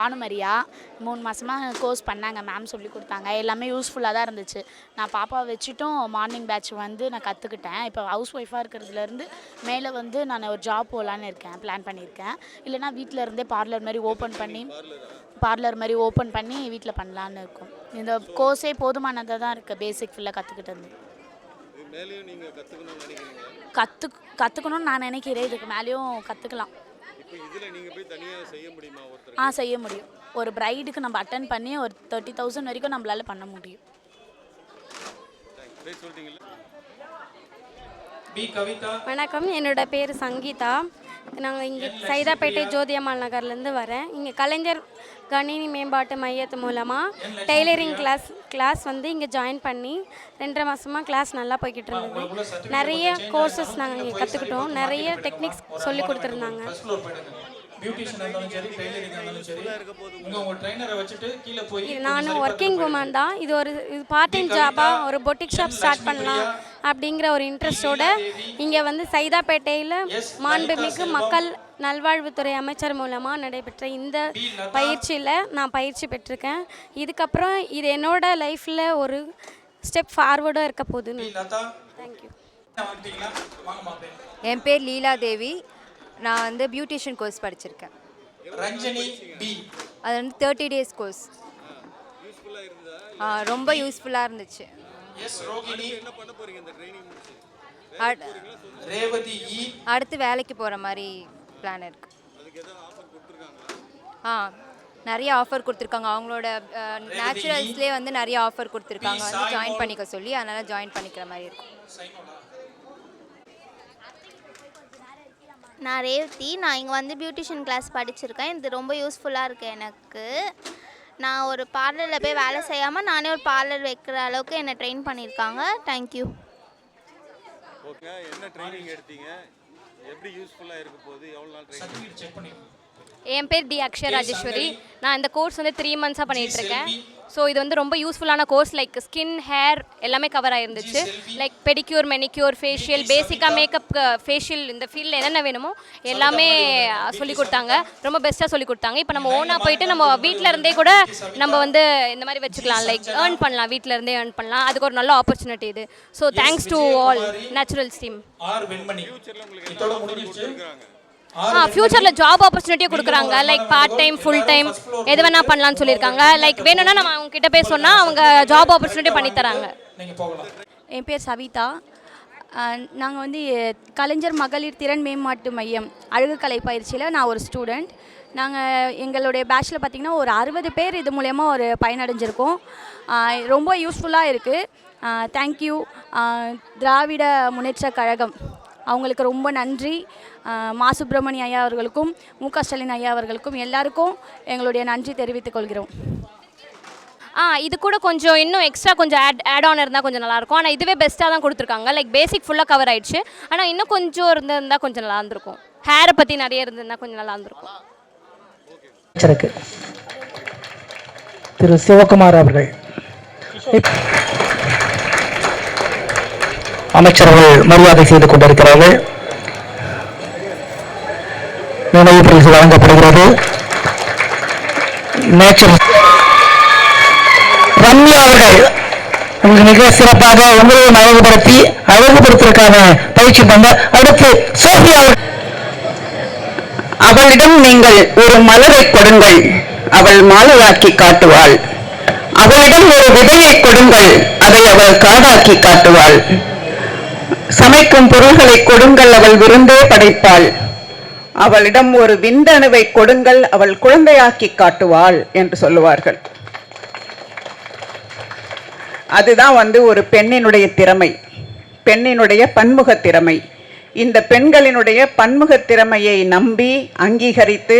பானுமரியா மூணு மாதமாக கோர்ஸ் பண்ணாங்க மேம் சொல்லி கொடுத்தாங்க. எல்லாமே யூஸ்ஃபுல்லாக தான் இருந்துச்சு. நான் பாப்பாவை வச்சுட்டும் மார்னிங் பேட்ச் வந்து நான் கற்றுக்கிட்டேன் இப்போ ஹவுஸ் ஒய்ஃபாக இருக்கிறதுலேருந்து மேலே வந்து நான் ஒரு ஜாப் போகலான்னு இருக்கேன். பிளான் பண்ணியிருக்கேன். இல்லைனா வீட்டில் இருந்தே பார்லர் மாதிரி ஓப்பன் பண்ணி பார்லர் மாதிரி ஓப்பன் பண்ணி வீட்டில் பண்ணலான்னு இருக்கும். இந்த கோர்ஸே போதுமானதாக தான் இருக்குது பேசிக் ஃபுல்லாக கற்றுக்கிட்டது இது மேலேயும் நீங்கள் கற்றுக்கணும்னு நினைக்கிறீங்க கற்று கற்றுக்கணும்னு நான் நினைக்கிறேன். இதுக்கு மேலேயும் கற்றுக்கலாம் ஆ செய்ய முடியும். ஒரு பிரைடுக்கு நம்ம அட்டன் பண்ணி ஒரு தேர்ட்டி தௌசண்ட் வரைக்கும் நம்மளால பண்ண முடியும். வணக்கம். என்னோட பேர் சங்கீதா. நாங்கள் இங்கே சைதாப்பேட்டை ஜோதியம்மாள் நகர்லேருந்து வரேன். இங்கே கலைஞர் கணினி மேம்பாட்டு மையத்து மூலமாக டெய்லரிங் கிளாஸ் கிளாஸ் வந்து இங்கே ஜாயின் பண்ணி ரெண்டரை மாதமாக கிளாஸ் நல்லா போய்கிட்டு இருந்தது. நிறைய கோர்சஸ் நாங்கள் இங்கே கற்றுக்கிட்டோம் நிறைய டெக்னிக்ஸ் சொல்லி கொடுத்துருந்தாங்க. பியூட்டிஷியன் இருந்தாலும் சரி டெய்லரிங் இருந்தாலும் சரி உங்க உங்க ட்ரைனரை வச்சுட்டு கீழே போய் இது நானும் ஒர்க்கிங் உமன் தான். இது ஒரு இது பார்ட் டைம் ஜாபாக ஒரு பொட்டிக் ஷாப் ஸ்டார்ட் பண்ணலாம் அப்படிங்கிற ஒரு இன்ட்ரெஸ்டோட இங்கே வந்து சைதாப்பேட்டையில் மாண்புமிகு மக்கள் நல்வாழ்வுத்துறை அமைச்சர் மூலமாக நடைபெற்ற இந்த பயிற்சியில் நான் பயிற்சி பெற்றிருக்கேன். இதுக்கப்புறம் இது என்னோட லைஃப்பில் ஒரு ஸ்டெப் ஃபார்வர்டாக இருக்க போகுதுன்னு. தேங்க்யூ என் பேர் லீலா தேவி. நான் வந்து பியூட்டிஷியன் கோர்ஸ் படிச்சிருக்கேன். ரஞ்சனி பி அது வந்து தேர்ட்டி டேஸ் கோர்ஸ் ரொம்ப யூஸ்ஃபுல்லாக இருந்துச்சு. எஸ் ரோகிணி. என்ன பண்ண போகிறீங்க இந்த ட்ரைனிங் முடிச்சு? அட்- ரேவதி இ அடுத்து வேலைக்கு போகிற மாதிரி பிளான் இருக்கு. ஆ நிறைய ஆஃபர் கொடுத்துருக்காங்க. அவங்களோட நேச்சுரல்ஸ்லேயே வந்து நிறைய ஆஃபர் கொடுத்துருக்காங்க. வந்து ஜாயின் பண்ணிக்க சொல்லி அதனால் ஜாயின் பண்ணிக்கிற மாதிரி இருக்கும் நான் ரேவதி. நான் இங்கே வந்து பியூட்டிஷியன் கிளாஸ் படிச்சிருக்கேன். இது ரொம்ப யூஸ்ஃபுல்லாக இருக்குது எனக்கு. நான் ஒரு பார்லரில் போய் வேலை செய்யாமல் நானே ஒரு பார்லர் வைக்கிற அளவுக்கு என்னை ட்ரெயின் பண்ணியிருக்காங்க. தேங்க்யூ ஓகே என்ன ட்ரைனிங் எடுத்தீங்க? எப்படி யூஸ்ஃபுல்லாக இருக்க போகுது? எவ்வளோ நாள் ட்ரைனிங் என் பேர் டி அக்ஷய ராஜேஸ்வரி நான் இந்த கோர்ஸ் வந்து த்ரீ மந்த்ஸாக பண்ணிட்டு இருக்கேன் ஸோ இது வந்து ரொம்ப யூஸ்ஃபுல்லான கோர்ஸ் லைக் ஸ்கின் ஹேர் எல்லாமே கவர் ஆயிருந்துச்சு. லைக் பெடிக்யூர் மெனிக்யூர் ஃபேஷியல் பேசிக்காக மேக்கப் ஃபேஷியல் இந்த ஃபீல்டில் என்னென்ன வேணுமோ எல்லாமே சொல்லி கொடுத்தாங்க. ரொம்ப பெஸ்ட்டாக சொல்லி கொடுத்தாங்க. இப்போ நம்ம ஓனாக போயிட்டு நம்ம வீட்டில் இருந்தே கூட நம்ம வந்து இந்த மாதிரி வச்சுக்கலாம். லைக் ஏர்ன் பண்ணலாம். வீட்டில் இருந்தே ஏர்ன் பண்ணலாம். அதுக்கு ஒரு நல்ல ஆப்பர்ச்சுனிட்டி இது. So thanks to all Naturals team ஆ ஃபியூச்சரில் ஜாப் ஆப்பர்ச்சுனிட்டியும் கொடுக்குறாங்க. Like part time full time எது வேணால் பண்ணலாம்னு சொல்லியிருக்காங்க. லைக் வேணும்னா நம்ம அவங்க கிட்ட போய் சொன்னால் அவங்க ஜாப் ஆப்பர்ச்சுனிட்டி பண்ணி தராங்க. நீங்க போகலாம். என் பேர் சவிதா. நாங்கள் வந்து கலைஞர் மகளிர் திறன் மேம்பாட்டு மையம் அழகுக்கலை பயிற்சியில் நான் ஒரு ஸ்டூடெண்ட் நாங்கள் எங்களுடைய பேட்சில் பார்த்திங்கன்னா ஒரு அறுபது பேர் இது மூலயமா ஒரு பயனடைஞ்சிருக்கோம். ரொம்ப யூஸ்ஃபுல்லாக இருக்குது தேங்க்யூ திராவிட முன்னேற்ற கழகம். அவங்களுக்கு ரொம்ப நன்றி. மா சுப்பிரமணிய ஐயா அவர்களுக்கும் மு க ஸ்டாலின் ஐயா அவர்களுக்கும் எல்லாருக்கும் எங்களுடைய நன்றி தெரிவித்துக் கொள்கிறோம். ஆ இது கூட கொஞ்சம் இன்னும் எக்ஸ்ட்ரா கொஞ்சம் ஆட் ஆட் ஆன் இருந்தால் கொஞ்சம் நல்லாயிருக்கும் ஆனால் இதுவே பெஸ்ட்டாக தான் கொடுத்துருக்காங்க. லைக் பேசிக் ஃபுல்லாக கவர் ஆயிடுச்சு. ஆனால் இன்னும் கொஞ்சம் இருந்திருந்தா கொஞ்சம் நல்லா இருந்திருக்கும் ஹேரை பற்றி நிறைய இருந்திருந்தா கொஞ்சம் நல்லா இருந்திருக்கும் திரு சிவகுமார் அவர்கள். அமைச்சர்கள் மரியாதை செய்து கொண்டிருக்கிறார்கள். நினைவு பரிசு வழங்கப்படுகிறது. நேச்சர் ரம்யா அவர்கள் உங்களுக்கு மிக சிறப்பாக உங்களையும் அழகுபடுத்தி அழகுபடுத்துவதற்கான பயிற்சி பண்ண அடுத்து சோஃபியா அவளிடம் நீங்கள் ஒரு மலரை கொடுங்கள் அவள் மாலையாக்கி காட்டுவாள். அவளிடம் ஒரு விதையை கொடுங்கள் அதை அவள் காடாக்கி காட்டுவாள். சமைக்கும் பொருள்களை கொடுங்கள் அவள் விருந்தே படைப்பாள். அவளிடம் ஒரு விந்தணுவை கொடுங்கள் அவள் குழந்தையாக்கி காட்டுவாள் என்று சொல்லுவார்கள். அதுதான் வந்து ஒரு பெண்ணினுடைய திறமை பெண்ணினுடைய பன்முக திறமை. இந்த பெண்களினுடைய பன்முக திறமையை நம்பி அங்கீகரித்து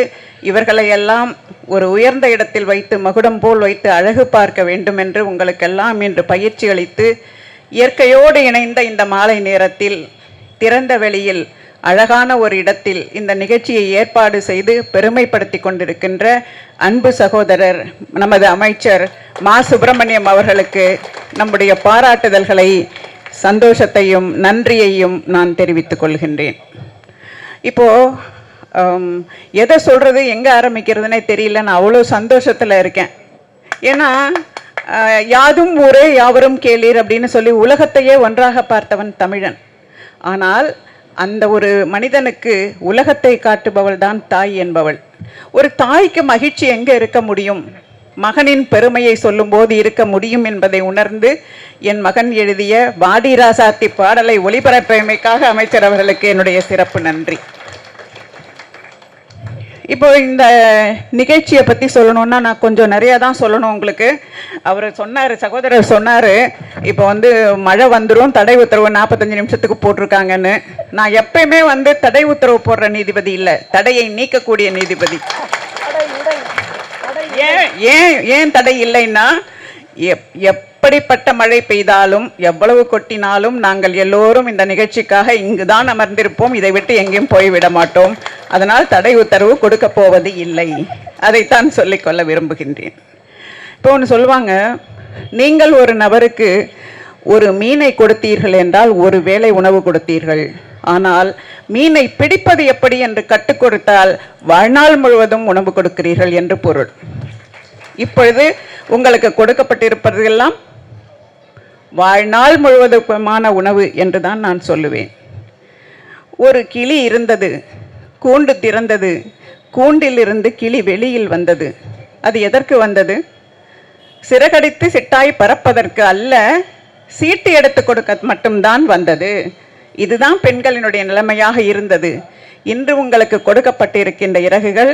இவர்களையெல்லாம் ஒரு உயர்ந்த இடத்தில் வைத்து மகுடம் போல் வைத்து அழகு பார்க்க வேண்டும் என்று உங்களுக்கெல்லாம் இன்று பயிற்சி அளித்து இயற்கையோடு இணைந்த இந்த மாலை நேரத்தில் திறந்த வெளியில் அழகான ஒரு இடத்தில் இந்த நிகழ்ச்சியை ஏற்பாடு செய்து பெருமைப்படுத்தி கொண்டிருக்கின்ற அன்பு சகோதரர் நமது அமைச்சர் மா. சுப்பிரமணியம் அவர்களுக்கு நம்முடைய பாராட்டுதல்களை சந்தோஷத்தையும் நன்றியையும் நான் தெரிவித்துக் கொள்கின்றேன். இப்போ எதை சொல்கிறது எங்கே ஆரம்பிக்கிறதுனே தெரியல நான் அவ்வளோ சந்தோஷத்தில் இருக்கேன். ஏன்னா யாதும் ஊரே யாவரும் கேளீர் அப்படின்னு சொல்லி உலகத்தையே ஒன்றாக பார்த்தவன் தமிழன். ஆனால் அந்த ஒரு மனிதனுக்கு உலகத்தை காட்டுபவள் தான் தாய் என்பவள். ஒரு தாய்க்கு மகிழ்ச்சி எங்கே இருக்க முடியும்? மகனின் பெருமையை சொல்லும்போது இருக்க முடியும் என்பதை உணர்ந்து என் மகன் எழுதிய வாடி ராசாத்தி பாடலை ஒளிபரப்பமைக்காக அமைச்சர் அவர்களுக்கு என்னுடைய சிறப்பு நன்றி. இப்போ இந்த நிகழ்ச்சியை பற்றி சொல்லணும்னா நான் கொஞ்சம் நிறையா தான் சொல்லணும் உங்களுக்கு. அவர் சொன்னார் சகோதரர் சொன்னார் இப்போ வந்து மழை வந்துடும் தடை உத்தரவு நாற்பத்தஞ்சு நிமிஷத்துக்கு போட்டிருக்காங்கன்னு. நான் எப்பயுமே வந்து தடை உத்தரவு போடுற நீதிபதி இல்லை தடையை நீக்கக்கூடிய நீதிபதி. ஏன் ஏன் ஏன் தடை இல்லைன்னா எப் எப்படிப்பட்ட மழை பெய்தாலும் எவ்வளவு கொட்டினாலும் நாங்கள் எல்லோரும் இந்த நிகழ்ச்சிக்காக இங்கு தான் அமர்ந்திருப்போம். இதை விட்டு எங்கேயும் போய்விட மாட்டோம். அதனால் தடை உத்தரவு கொடுக்க போவது இல்லை. அதைத்தான் சொல்லிக்கொள்ள விரும்புகின்றேன். இப்போ ஒன்று சொல்லுவாங்க நீங்கள் ஒரு நபருக்கு ஒரு மீனை கொடுத்தீர்கள் என்றால் ஒரு வேளை உணவு கொடுத்தீர்கள். ஆனால் மீனை பிடிப்பது எப்படி என்று கற்றுக் கொடுத்தால் வாழ்நாள் முழுவதும் உணவு கொடுக்கிறீர்கள் என்று பொருள். இப்பொழுது உங்களுக்கு கொடுக்கப்பட்டிருப்பதெல்லாம் வாழ்நாள் முழுவதுமான உணவு என்று தான் நான் சொல்லுவேன். ஒரு கிளி இருந்தது கூண்டு திறந்தது கூண்டிலிருந்து கிளி வெளியில் வந்தது. அது எதற்கு வந்தது? சிறகடித்து சிட்டாய் பறப்பதற்கு அல்ல சீட்டு எடுத்து கொடுக்க மட்டும்தான் வந்தது. இதுதான் பெண்களினுடைய நிலைமையாக இருந்தது. இன்று உங்களுக்கு கொடுக்கப்பட்டிருக்கின்ற இறகுகள்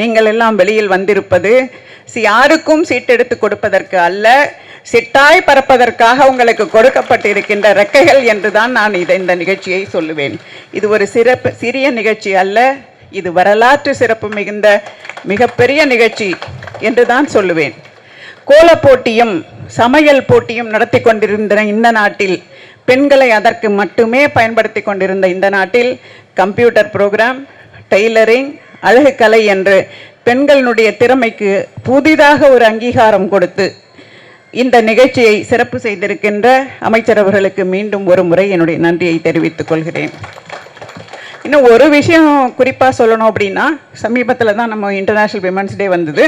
நீங்கள் எல்லாம் வெளியில் வந்திருப்பது யாருக்கும் சீட்டெடுத்து கொடுப்பதற்கு அல்ல. சிட்டாய் பறப்பதற்காக உங்களுக்கு கொடுக்கப்பட்டிருக்கின்ற ரெக்கைகள் என்றுதான் நான் இதை இந்த நிகழ்ச்சியை சொல்லுவேன். இது ஒரு சிறப்பு சிறிய நிகழ்ச்சி அல்ல. இது வரலாற்று சிறப்பு மிகுந்த மிகப்பெரிய நிகழ்ச்சி என்று தான் சொல்லுவேன். கோலப் போட்டியும் சமையல் போட்டியும் நடத்தி கொண்டிருந்த இந்த நாட்டில் பெண்களை அதற்கு மட்டுமே பயன்படுத்தி கொண்டிருந்த இந்த நாட்டில் கம்ப்யூட்டர் ப்ரோக்ராம் டெய்லரிங் அழகு கலை என்று பெண்களினுடைய திறமைக்கு புதிதாக ஒரு அங்கீகாரம் கொடுத்து இந்த நிகழ்ச்சியை சிறப்பு செய்திருக்கின்ற அமைச்சர் அவர்களுக்கு மீண்டும் ஒரு முறை என்னுடைய நன்றியை தெரிவித்துக் கொள்கிறேன். இன்னும் ஒரு விஷயம் குறிப்பாக சொல்லணும் அப்படின்னா சமீபத்தில் தான் நம்ம இன்டர்நேஷ்னல் விமன்ஸ் டே வந்தது.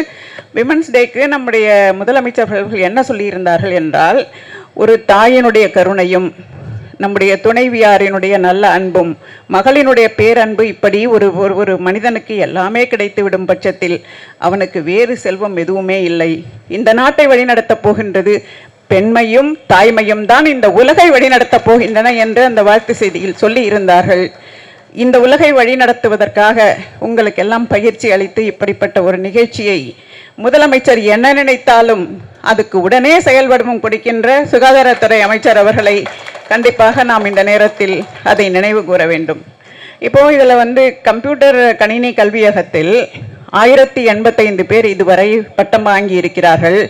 விமன்ஸ் டேக்கு நம்முடைய முதலமைச்சர் அவர்கள் என்ன சொல்லியிருந்தார்கள் என்றால் ஒரு தாயினுடைய கருணையும் நம்முடைய துணைவியாரினுடைய நல்ல அன்பும் மகளினுடைய பேரன்பு இப்படி ஒரு ஒரு ஒரு மனிதனுக்கு எல்லாமே கிடைத்து விடும் பட்சத்தில் அவனுக்கு வேறு செல்வம் எதுவுமே இல்லை. இந்த நாட்டை வழிநடத்தப் போகின்றது பெண்மையும் தாய்மையும் தான் இந்த உலகை வழிநடத்தப் போகின்றன என்று அந்த வாழ்த்து செய்தியில் சொல்லி இருந்தார்கள். இந்த உலகை வழிநடத்துவதற்காக உங்களுக்கெல்லாம் பயிற்சி அளித்து இப்படிப்பட்ட ஒரு நிகழ்ச்சியை முதலமைச்சர் என்ன நினைத்தாலும் அதுக்கு உடனே செயல்படவும் கொடுக்கின்ற சுகாதாரத்துறை அமைச்சர் அவர்களை கண்டிப்பாக நாம் இந்த நேரத்தில் அதை நினைவு கூற வேண்டும். இப்போ இதில் வந்து கம்ப்யூட்டர் கணினி கல்வியகத்தில் ஆயிரத்தி எண்பத்தைந்து பேர் இதுவரை பட்டம் வாங்கி இருக்கிறார்கள்.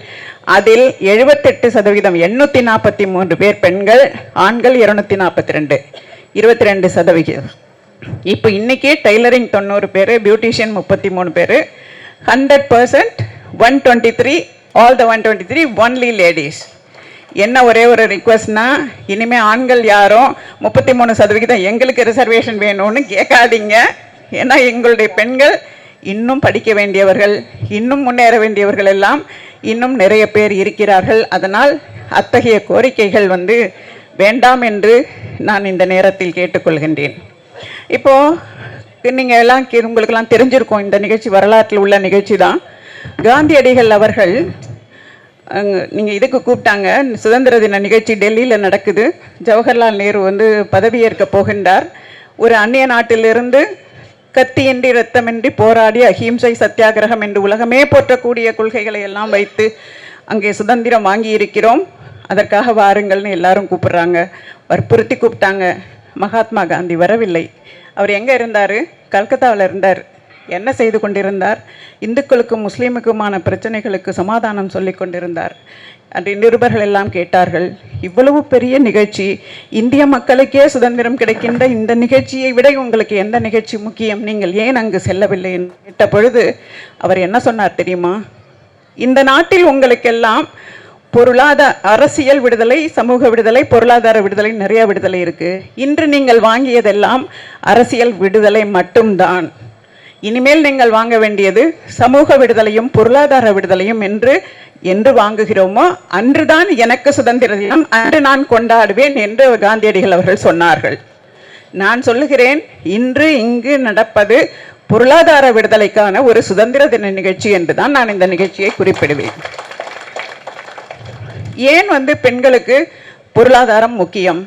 அதில் எழுபத்தெட்டு சதவீதம் எண்ணூற்றி நாற்பத்தி மூன்று பேர் பெண்கள் ஆண்கள் இருநூத்தி நாற்பத்தி ரெண்டு இருபத்தி ரெண்டு சதவிகிதம் இப்போ இன்றைக்கி டெய்லரிங் தொண்ணூறு பேர் பியூட்டிஷியன் முப்பத்தி மூணு பேர். Hundred percent one twenty three all the one twenty three only ladies. என்ன ஒரே ஒரு ரிக்வஸ்ட்னா இனிமேல் ஆண்கள் யாரும் முப்பத்தி மூணு சதவிகிதம் எங்களுக்கு ரிசர்வேஷன் வேணும்னு கேட்காதீங்க. ஏன்னா எங்களுடைய பெண்கள் இன்னும் படிக்க வேண்டியவர்கள் இன்னும் முன்னேற வேண்டியவர்கள் எல்லாம் இன்னும் நிறைய பேர் இருக்கிறார்கள். அதனால் அத்தகைய கோரிக்கைகள் வந்து வேண்டாம் என்று நான் இந்த நேரத்தில் கேட்டுக்கொள்கின்றேன். இப்போது நீங்கள் எல்லாம் உங்களுக்கெல்லாம் தெரிஞ்சிருக்கோம் இந்த நிகழ்ச்சி வரலாற்றில் உள்ள நிகழ்ச்சி தான். காந்தியடிகள் அவர்கள் நீங்கள் இதுக்கு கூப்பிட்டாங்க. சுதந்திர தின நிகழ்ச்சி டெல்லியில் நடக்குது. ஜவஹர்லால் நேரு வந்து பதவியேற்க போகின்றார். ஒரு அந்நிய நாட்டிலிருந்து கத்தியின்றி ரத்தமின்றி போராடி அஹிம்சை சத்தியாகிரகம் என்று உலகமே போற்றக்கூடிய கொள்கைகளை எல்லாம் வைத்து அங்கே சுதந்திரம் வாங்கி இருக்கிறோம் அதற்காக வாருங்கள்னு எல்லாரும் கூப்பிட்றாங்க. வற்புறுத்தி கூப்பிட்டாங்க. மகாத்மா காந்தி வரவில்லை. அவர் எங்கே இருந்தார்? கல்கத்தாவில் இருந்தார். என்ன செய்து கொண்டிருந்தார்? இந்துக்களுக்கும் முஸ்லீமுக்குமான பிரச்சனைகளுக்கு சமாதானம் சொல்லி கொண்டிருந்தார். அன்று நிருபர்கள் எல்லாம் கேட்டார்கள் இவ்வளவு பெரிய நிகழ்ச்சி இந்திய மக்களுக்கே சுதந்திரம் கிடைக்கின்ற இந்த நிகழ்ச்சியை விட உங்களுக்கு எந்த நிகழ்ச்சி முக்கியம்? நீங்கள் ஏன் அங்கு செல்லவில்லை? என்று கேட்ட பொழுது அவர் என்ன சொன்னார் தெரியுமா? இந்த நாட்டில் உங்களுக்கெல்லாம் பொருளாதார அரசியல் விடுதலை சமூக விடுதலை பொருளாதார விடுதலை நிறைய விடுதலை இருக்கு. இன்று நீங்கள் வாங்கியதெல்லாம் அரசியல் விடுதலை மட்டும்தான். இனிமேல் நீங்கள் வாங்க வேண்டியது சமூக விடுதலையும் பொருளாதார விடுதலையும் என்று என்று வாங்குகிறோமோ அன்றுதான் எனக்கு சுதந்திர தினம் அன்று நான் கொண்டாடுவேன் என்று காந்தியடிகள் அவர்கள் சொன்னார்கள். நான் சொல்லுகிறேன் இன்று இங்கு நடப்பது பொருளாதார விடுதலைக்கான ஒரு சுதந்திர தின நிகழ்ச்சி என்று தான் நான் இந்த நிகழ்ச்சியை குறிப்பிடுவேன். ஏன் வந்து பெண்களுக்கு பொருளாதாரம் முக்கியம்?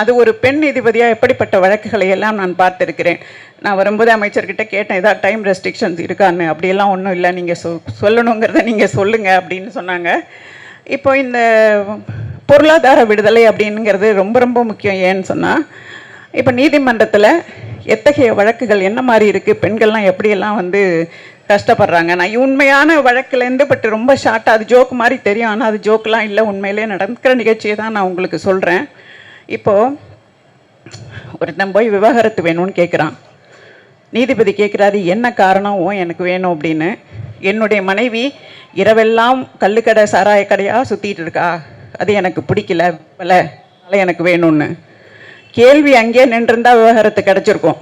அது ஒரு பெண் நீதிபதியாக எப்படிப்பட்ட வழக்குகளை எல்லாம் நான் பார்த்துருக்கிறேன். நான் வரும்போது அமைச்சர்கிட்ட கேட்டேன் ஏதாவது டைம் ரெஸ்ட்ரிக்ஷன்ஸ் இருக்கான்னு? அப்படியெல்லாம் ஒன்றும் இல்லை. நீங்கள் சொ சொல்லணுங்கிறத நீங்கள் சொல்லுங்கள் அப்படின்னு சொன்னாங்க. இப்போ இந்த பொருளாதார விடுதலை அப்படிங்கிறது ரொம்ப ரொம்ப முக்கியம் ஏன்னு சொன்னால் இப்போ நீதிமன்றத்தில் எத்தகைய வழக்குகள் என்ன மாதிரி இருக்குது பெண்கள்லாம் எப்படியெல்லாம் வந்து கஷ்டப்படுறாங்க? நான் உண்மையான வழக்குலேருந்து பட் ரொம்ப ஷார்ட்டாக அது ஜோக் மாதிரி தெரியும். ஆனால் அது ஜோக்கெலாம் இல்லை. உண்மையிலே நடக்கிற நிகழ்ச்சியை தான் நான் உங்களுக்கு சொல்கிறேன் இப்போது ஒருத்தன் போய் விவாகரத்து வேணும்னு கேட்குறான் நீதிபதி கேட்குறாரு என்ன காரணம்? எனக்கு வேணும் அப்படின்னு. என்னுடைய மனைவி இரவெல்லாம் கல்லுக்கடை சாராய கடையாக சுற்றிட்டு இருக்கா? அது எனக்கு பிடிக்கல பல அதனால் எனக்கு வேணும்னு. கேள்வி அங்கேயே நின்றிருந்தா விவகாரத்து கிடச்சிருக்கும்.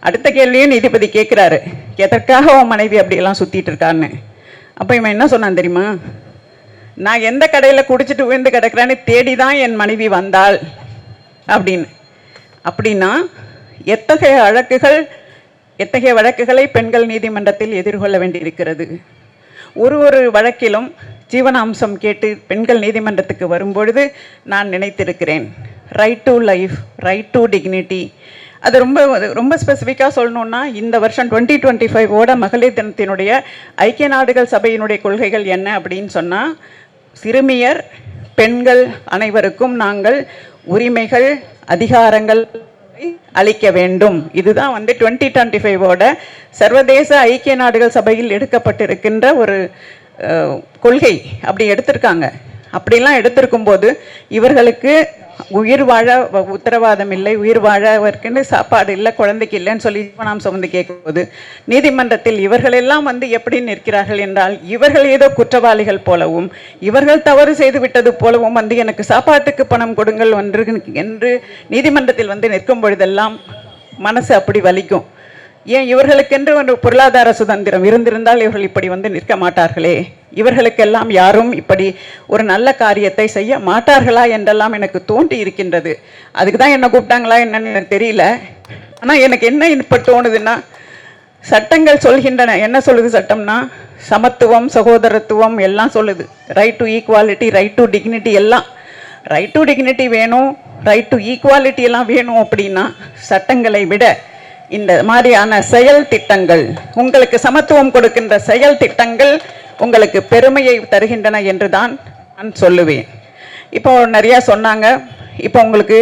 அடுத்த கேள்வியும் நீதிபதி கேட்குறாரு எதற்காக உன் மனைவி அப்படியெல்லாம் சுற்றிட்டு இருக்கான்னு? அப்போ இவன் என்ன சொன்னான் தெரியுமா? நான் எந்த கடையில் குடிச்சிட்டு உயர்ந்து கிடக்கிறேன்னு தேடி தான் என் மனைவி வந்தாள். அப்படின்னு. அப்படின்னா எத்தகைய வழக்குகள் எத்தகைய வழக்குகளை பெண்கள் நீதிமன்றத்தில் எதிர்கொள்ள வேண்டியிருக்கிறது? ஒரு ஒரு வழக்கிலும் ஜீவனாம்சம் கேட்டு பெண்கள் நீதிமன்றத்துக்கு வரும்பொழுது நான் நினைத்திருக்கிறேன். Right to life right to dignity அது ரொம்ப ரொம்ப ஸ்பெசிஃபிக்காக சொல்லணுன்னா இந்த வருஷம் டுவெண்ட்டி டுவெண்ட்டி ஃபைவோட மகளிர் தினத்தினுடைய ஐக்கிய நாடுகள் சபையினுடைய கொள்கைகள் என்ன அப்படின்னு சொன்னால் சிறுமியர் பெண்கள் அனைவருக்கும் நாங்கள் உரிமைகள் அதிகாரங்கள் அளிக்க வேண்டும். இதுதான் வந்து டுவெண்ட்டி டுவெண்ட்டி ஃபைவோட சர்வதேச ஐக்கிய நாடுகள் சபையில் எடுக்கப்பட்டிருக்கின்ற ஒரு கொள்கை. அப்படி எடுத்திருக்காங்க. அப்படிலாம் எடுத்திருக்கும் போது இவர்களுக்கு உயிர் வாழ வ- உத்தரவாதம் இல்லை உயிர் வாழவர்க்குன்னு சாப்பாடு இல்லை குழந்தைக்கு இல்லைன்னு சொல்லி நாம் சுமந்து கேட்கும்போது நீதிமன்றத்தில் இவர்களெல்லாம் வந்து எப்படி நிற்கிறார்கள் என்றால் இவர்கள் ஏதோ குற்றவாளிகள் போலவும் இவர்கள் தவறு செய்து விட்டது போலவும் வந்து எனக்கு சாப்பாட்டுக்கு பணம் கொடுங்கள் ஒன்று என்று நீதிமன்றத்தில் வந்து நிற்கும் பொழுதெல்லாம் மனசு அப்படி வலிக்கும். ஏன் இவர்களுக்கென்று ஒரு பொருளாதார சுதந்திரம் இருந்திருந்தால் இவர்கள் இப்படி வந்து நிற்க மாட்டார்களே? இவர்களுக்கெல்லாம் யாரும் இப்படி ஒரு நல்ல காரியத்தை செய்ய மாட்டார்களா என்றெல்லாம் எனக்கு தோன்றி இருக்கின்றது. அதுக்கு தான் என்ன கூப்பிட்டாங்களா என்னன்னு எனக்கு தெரியல. ஆனால் எனக்கு என்ன இப்போ தோணுதுன்னா சட்டங்கள் சொல்கின்றன. என்ன சொல்லுது சட்டம்னா? சமத்துவம் சகோதரத்துவம் எல்லாம் சொல்லுது. Right to equality right to dignity எல்லாம். ரைட் டு டிக்னிட்டி வேணும் ரைட் டு ஈக்குவாலிட்டி எல்லாம் வேணும் அப்படின்னா சட்டங்களை விட இந்த மாதிரியான செயல் திட்டங்கள் உங்களுக்கு சமத்துவம் கொடுக்கின்ற செயல் திட்டங்கள் உங்களுக்கு பெருமையை தருகின்றன என்று தான் நான் சொல்லுவேன். இப்போ நிறையா சொன்னாங்க. இப்போ உங்களுக்கு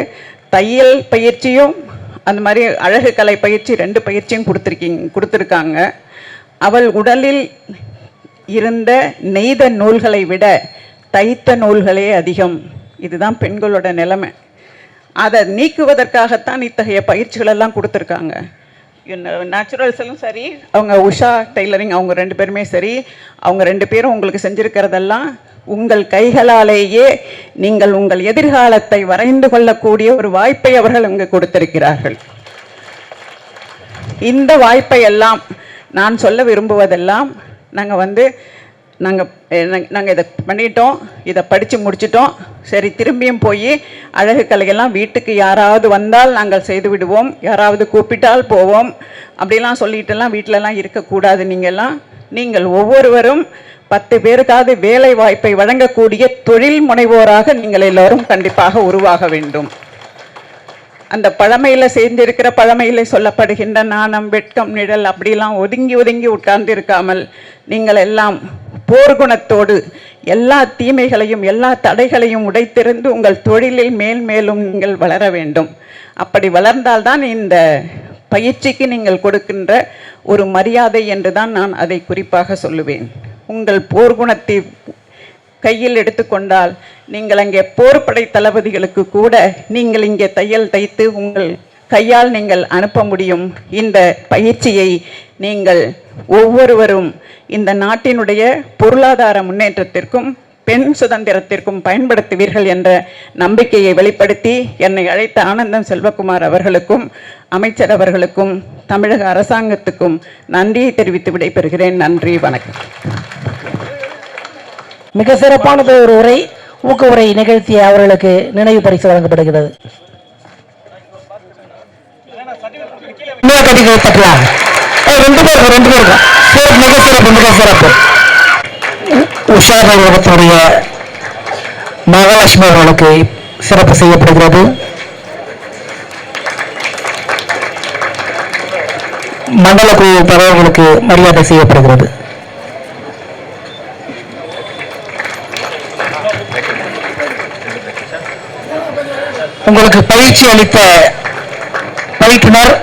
தையல் பயிற்சியும் அந்த மாதிரி அழகு கலை பயிற்சி ரெண்டு பயிற்சியும் கொடுத்துருக்கீங்க கொடுத்துருக்காங்க. அவள் உடலில் இருந்த நெய்த நூல்களை விட தைத்த நூல்களே அதிகம். இதுதான் பெண்களோட நிலைமை. அதை நீக்குவதற்காகத்தான் இத்தகைய பயிற்சிகள் எல்லாம் கொடுத்துருக்காங்க நேச்சுரல்ஸும் சரி அவங்க உஷா டெய்லரிங் அவங்க ரெண்டு பேருமே சரி அவங்க ரெண்டு பேரும் உங்களுக்கு செஞ்சுருக்கிறதெல்லாம் உங்கள் கைகளாலேயே நீங்கள் உங்கள் எதிர்காலத்தை வரைந்து கொள்ளக்கூடிய ஒரு வாய்ப்பை அவர்கள் இங்கு கொடுத்திருக்கிறார்கள். இந்த வாய்ப்பை எல்லாம் நான் சொல்ல விரும்புவதெல்லாம் நாங்கள் வந்து நாங்கள் நாங்கள் இதை பண்ணிட்டோம் இதை படித்து முடிச்சிட்டோம். சரி திரும்பியும் போய் அழகு கலையெல்லாம் வீட்டுக்கு யாராவது வந்தால் நாங்கள் செய்து விடுவோம். யாராவது கூப்பிட்டால் போவோம். அப்படிலாம் சொல்லிட்டுலாம் வீட்டிலலாம் இருக்கக்கூடாது நீங்கள்லாம். நீங்கள் ஒவ்வொருவரும் பத்து பேருக்காவது வேலை வாய்ப்பை வழங்கக்கூடிய தொழில் முனைவோராக நீங்கள் எல்லோரும் கண்டிப்பாக உருவாக வேண்டும். அந்த பழமையில் சேர்ந்திருக்கிற பழமையில் சொல்லப்படுகின்ற நாணம் வெட்கம் நிழல் அப்படிலாம் ஒதுங்கி ஒதுங்கி உட்கார்ந்து இருக்காமல் நீங்கள் எல்லாம் போர்க்குணத்தோடு எல்லா தீமைகளையும் எல்லா தடைகளையும் உடைத்திருந்து உங்கள் தொழிலில் மேல் மேலும் நீங்கள் வளர வேண்டும். அப்படி வளர்ந்தால்தான் இந்த பயிற்சிக்கு நீங்கள் கொடுக்கின்ற ஒரு மரியாதை என்று தான் நான் அதை குறிப்பாக சொல்லுவேன். உங்கள் போர்க்குணத்தை கையில் எடுத்துக்கொண்டால் நீங்கள் அங்கே போர்ப்படை தளபதிகளுக்கு கூட நீங்கள் இங்கே தையல் தைத்து உங்கள் கையால் நீங்கள் அனுப்ப முடியும். இந்த பயிற்சியை நீங்கள் ஒவ்வொருவரும் இந்த நாட்டினுடைய பொருளாதார முன்னேற்றத்திற்கும் பெண் சுதந்திரத்திற்கும் பயன்படுத்துவீர்கள் என்ற நம்பிக்கையை வெளிப்படுத்தி என்னை அழைத்த ஆனந்தம் செல்வகுமார் அவர்களுக்கும் அமைச்சர் அவர்களுக்கும் தமிழக அரசாங்கத்துக்கும் நன்றியை தெரிவித்து விடைபெறுகிறேன். நன்றி வணக்கம். மிக சிறப்பானது ஒரு உரை ஊக்க உரை நிகழ்த்திய அவர்களுக்கு நினைவு பரிசு வழங்கப்படுகிறது. ரெண்டு பேருக்கு ரெண்டு பேருக்கு சிறப்பு மிக சிறப்பு மிக சிறப்பு உஷா நகரத்தினுடைய மகாலட்சுமி அவர்களுக்கு சிறப்பு செய்யப்படுகிறது. மண்டல குழு தலைவர்களுக்கு மரியாதை செய்யப்படுகிறது. உங்களுக்கு பயிற்சி அளித்த பயிற்றுனர்.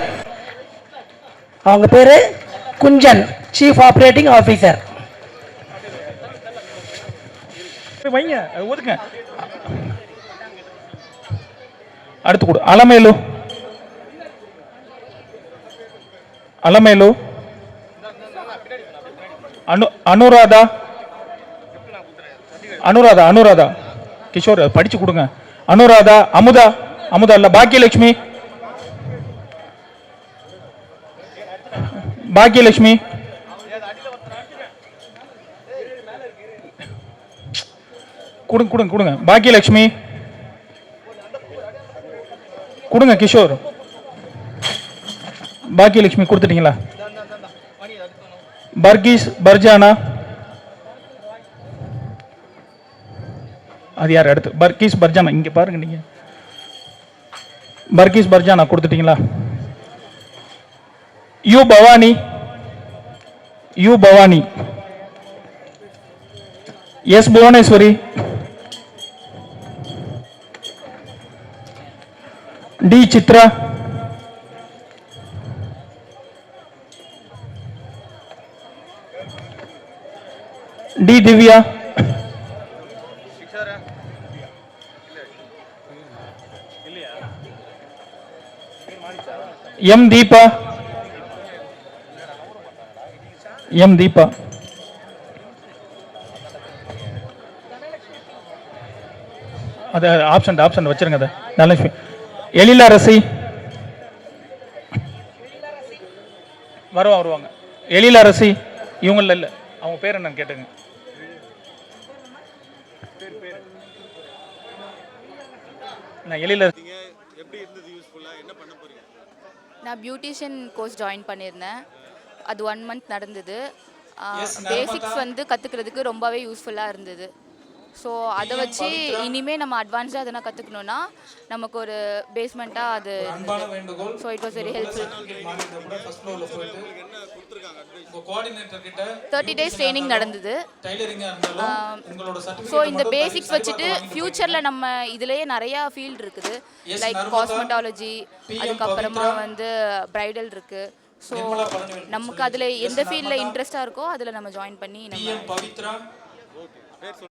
அவங்க பேரு குஞ்சன். சீஃப் ஆப்ரேட்டிங் ஆஃபீஸர் வைங்க ஒதுங்க அடுத்து கொடு. அலமேலு. அலமேலு. அனு அனுராதா. அனுராதா அனுராதா. கிஷோர் படிச்சு கொடுங்க. அனுராதா அமுதா. அமுதா இல்ல பாக்கியலட்சுமி. பாக்கியலட்சுமி. கொடுங்க கொடுங்க கொடுங்க. பாக்கியலட்சுமி. கொடுங்க கிஷோர். பாக்கியலட்சுமி கொடுத்துட்டீங்களா? பர்கீஸ் பர்ஜானா. அது யார் அடுத்து? பர்கீஸ் பர்ஜானா. இங்கே பாருங்க நீங்கள் பர்கீஸ் பர்ஜானா கொடுத்துட்டீங்களா? U Bhavani. U Bhavani. S Bhuvaneswari. D Chitra D Divya M Deepa M Deepa அது ஆப்ஷன் ஆப்ஷன் வச்சிருங்க அதை தனலட்சுமி எழிலா ரசி வருவா வருவாங்க. எழிலா ரசி இவங்கள இல்லை. அவங்க பேர் என்னன்னு கேட்டுங்க நான் எழிலா நீங்க எப்படி இருந்தது யூஸ்ஃபுல்லா என்ன பண்ண போறீங்க? நான் பியூட்டிஷியன் கோர்ஸ் ஜாயின் பண்ணியிருந்தேன். அது ஒன் மந்த் நடந்தது. பேசிக்ஸ் வந்து கற்றுக்கிறதுக்கு ரொம்பவே யூஸ்ஃபுல்லாக இருந்தது. ஸோ அதை வச்சு இனிமே நம்ம அட்வான்ஸ்டாக எதனா கற்றுக்கணுன்னா நமக்கு ஒரு பேஸ்மெண்ட்டாக அது so it was very helpful thirty days training நடந்தது. ஸோ இந்த பேசிக்ஸ் வச்சுட்டு ஃப்யூச்சரில் நம்ம இதுலேயே நிறையா ஃபீல்ட் இருக்குது. லைக் காஸ்மெட்டாலஜி அதுக்கப்புறமா வந்து பிரைடல் இருக்குது ஸோ நமக்கு அதில் எந்த ஃபீல்டில் இன்ட்ரெஸ்ட்டாக இருக்கோ அதில் நம்ம ஜாயின் பண்ணி நம்ம பவித்ரா.